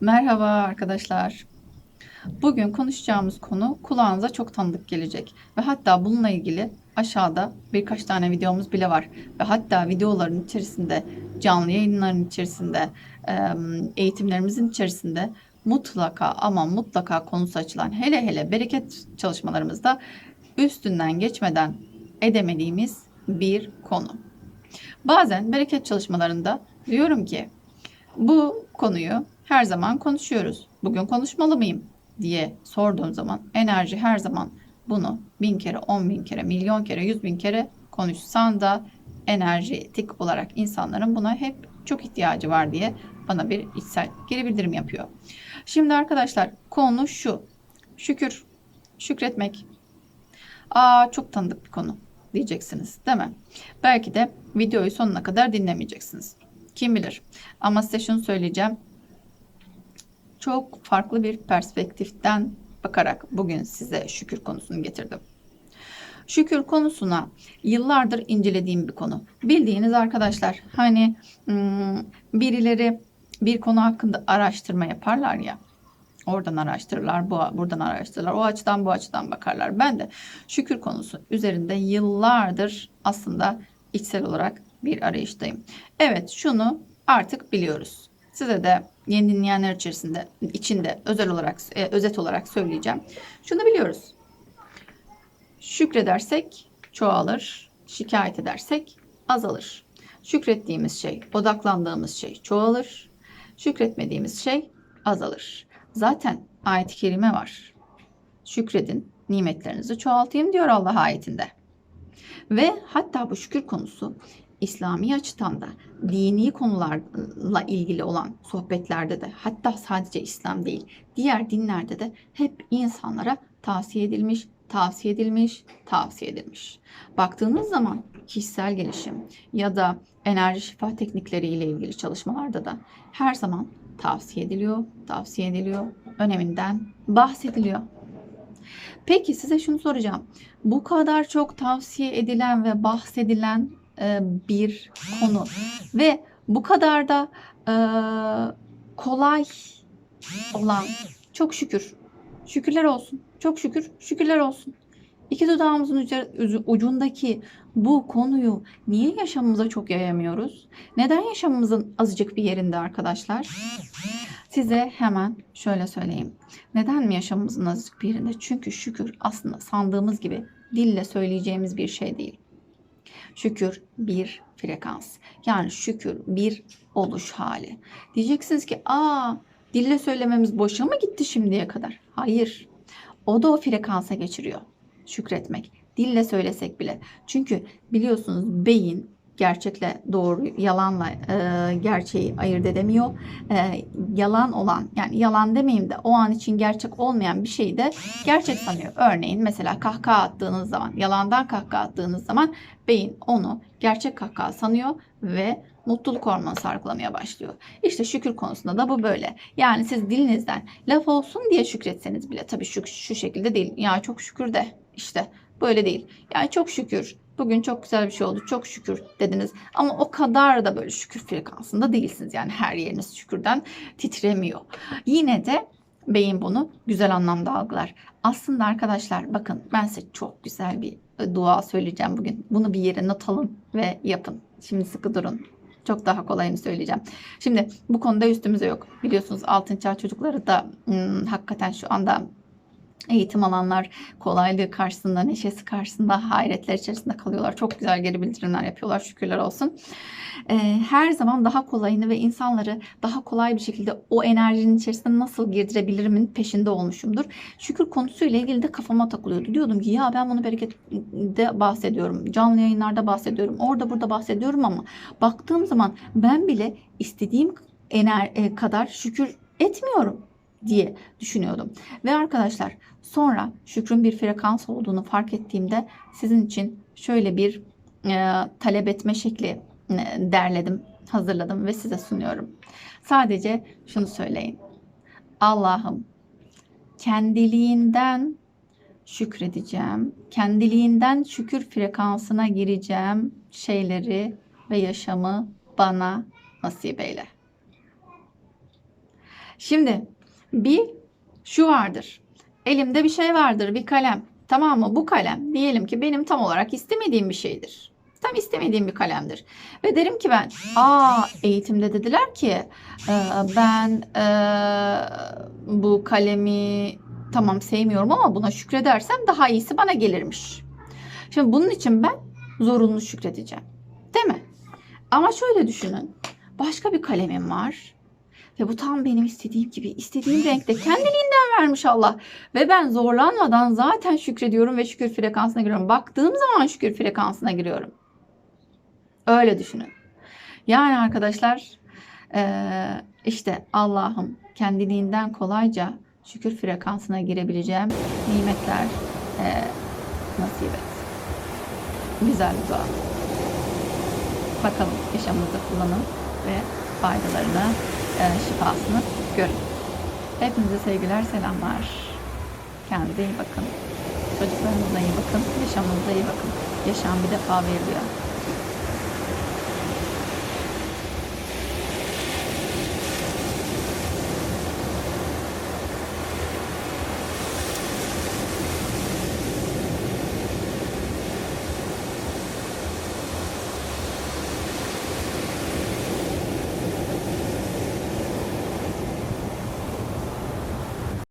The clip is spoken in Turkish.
Merhaba arkadaşlar. Bugün konuşacağımız konu kulağınıza çok tanıdık gelecek ve hatta bununla ilgili aşağıda birkaç tane videomuz bile var ve hatta videoların içerisinde, canlı yayınların içerisinde, eğitimlerimizin içerisinde mutlaka ama mutlaka konusu açılan hele hele bereket çalışmalarımızda üstünden geçmeden edemediğimiz bir konu. Bazen bereket çalışmalarında diyorum ki bu konuyu her zaman konuşuyoruz. Bugün konuşmalı mıyım diye sorduğum zaman enerji her zaman bunu bin kere, on bin kere, milyon kere, yüz bin kere konuşsan da enerjetik olarak insanların buna hep çok ihtiyacı var diye bana bir içsel geri bildirim yapıyor. Şimdi arkadaşlar konu şu. Şükür, şükretmek. Aa çok tanıdık bir konu diyeceksiniz değil mi? Belki de videoyu sonuna kadar dinlemeyeceksiniz. Kim bilir. Ama size şunu söyleyeceğim. Çok farklı bir perspektiften bakarak bugün size şükür konusunu getirdim. Şükür konusuna yıllardır incelediğim bir konu. Bildiğiniz arkadaşlar hani birileri bir konu hakkında araştırma yaparlar ya. Oradan araştırırlar, bu, buradan araştırırlar, o açıdan bu açıdan bakarlar. Ben de şükür konusu üzerinde yıllardır aslında içsel olarak bir arayıştayım. Evet şunu artık biliyoruz. Size de yeni dinleyenler içerisinde içinde özel olarak e, özet olarak söyleyeceğim. Şunu biliyoruz. Şükredersek çoğalır, şikayet edersek azalır. Şükrettiğimiz şey, odaklandığımız şey çoğalır. Şükretmediğimiz şey azalır. Zaten ayet-i kerime var. Şükredin, nimetlerinizi çoğaltayım diyor Allah ayetinde. Ve hatta bu şükür konusu İslami açıdan da dini konularla ilgili olan sohbetlerde de hatta sadece İslam değil diğer dinlerde de hep insanlara tavsiye edilmiş, tavsiye edilmiş, tavsiye edilmiş. Baktığınız zaman kişisel gelişim ya da enerji şifa teknikleri ile ilgili çalışmalarda da her zaman tavsiye ediliyor, tavsiye ediliyor, öneminden bahsediliyor. Peki size şunu soracağım. Bu kadar çok tavsiye edilen ve bahsedilen bir konu ve bu kadar da e, kolay olan çok şükür. Şükürler olsun. Çok şükür. Şükürler olsun. İki dudağımızın ucu- ucundaki bu konuyu niye yaşamımıza çok yayamıyoruz? Neden yaşamımızın azıcık bir yerinde arkadaşlar? Size hemen şöyle söyleyeyim. Neden mi yaşamımızın azıcık bir yerinde? Çünkü şükür aslında sandığımız gibi dille söyleyeceğimiz bir şey değil. Şükür bir frekans. Yani şükür bir oluş hali. Diyeceksiniz ki aa dille söylememiz boşa mı gitti şimdiye kadar? Hayır. O da o frekansa geçiriyor. Şükretmek. Dille söylesek bile. Çünkü biliyorsunuz beyin gerçekle doğru, yalanla e, gerçeği ayırt edemiyor. E, yalan olan, yani yalan demeyeyim de o an için gerçek olmayan bir şeyi de gerçek sanıyor. Örneğin mesela kahkaha attığınız zaman, yalandan kahkaha attığınız zaman beyin onu gerçek kahkaha sanıyor ve mutluluk hormonu sargılamaya başlıyor. İşte şükür konusunda da bu böyle. Yani siz dilinizden laf olsun diye şükretseniz bile tabii şu, şu şekilde değil. Ya çok şükür de işte böyle değil. Yani çok şükür Bugün çok güzel bir şey oldu. Çok şükür dediniz. Ama o kadar da böyle şükür frekansında değilsiniz. Yani her yeriniz şükürden titremiyor. Yine de beyin bunu güzel anlamda algılar. Aslında arkadaşlar bakın ben size çok güzel bir e, dua söyleyeceğim bugün. Bunu bir yere not alın ve yapın. Şimdi sıkı durun. Çok daha kolayını söyleyeceğim. Şimdi bu konuda üstümüze yok. Biliyorsunuz altın çağ çocukları da hmm, hakikaten şu anda eğitim alanlar kolaylığı karşısında, neşesi karşısında hayretler içerisinde kalıyorlar. Çok güzel geri bildirimler yapıyorlar şükürler olsun. Ee, her zaman daha kolayını ve insanları daha kolay bir şekilde o enerjinin içerisine nasıl girdirebilirimin peşinde olmuşumdur. Şükür konusuyla ilgili de kafama takılıyordu. Diyordum ki ya ben bunu berekette bahsediyorum. Canlı yayınlarda bahsediyorum. Orada burada bahsediyorum ama baktığım zaman ben bile istediğim ener e, kadar şükür etmiyorum diye düşünüyordum. Ve arkadaşlar sonra şükrün bir frekans olduğunu fark ettiğimde sizin için şöyle bir e, talep etme şekli e, derledim, hazırladım ve size sunuyorum. Sadece şunu söyleyin. Allah'ım kendiliğinden şükredeceğim. Kendiliğinden şükür frekansına gireceğim şeyleri ve yaşamı bana nasip eyle. Şimdi Bir şu vardır. Elimde bir şey vardır, bir kalem. Tamam mı? Bu kalem diyelim ki benim tam olarak istemediğim bir şeydir. Tam istemediğim bir kalemdir. Ve derim ki ben, aa eğitimde dediler ki e, ben e, bu kalemi tamam sevmiyorum ama buna şükredersem daha iyisi bana gelirmiş. Şimdi bunun için ben zorunlu şükredeceğim. Değil mi? Ama şöyle düşünün. Başka bir kalemim var. Ve bu tam benim istediğim gibi, istediğim renkte kendiliğinden vermiş Allah. Ve ben zorlanmadan zaten şükrediyorum ve şükür frekansına giriyorum. Baktığım zaman şükür frekansına giriyorum. Öyle düşünün. Yani arkadaşlar işte Allah'ım kendiliğinden kolayca şükür frekansına girebileceğim nimetler nasip et. Güzel bir dua. Bakalım yaşamınızda kullanın ve faydalarını, şifasını görün. Hepinize sevgiler, selamlar. Kendinize iyi bakın. Çocuklarınıza iyi bakın, yaşamınıza iyi bakın. Yaşam bir defa veriliyor.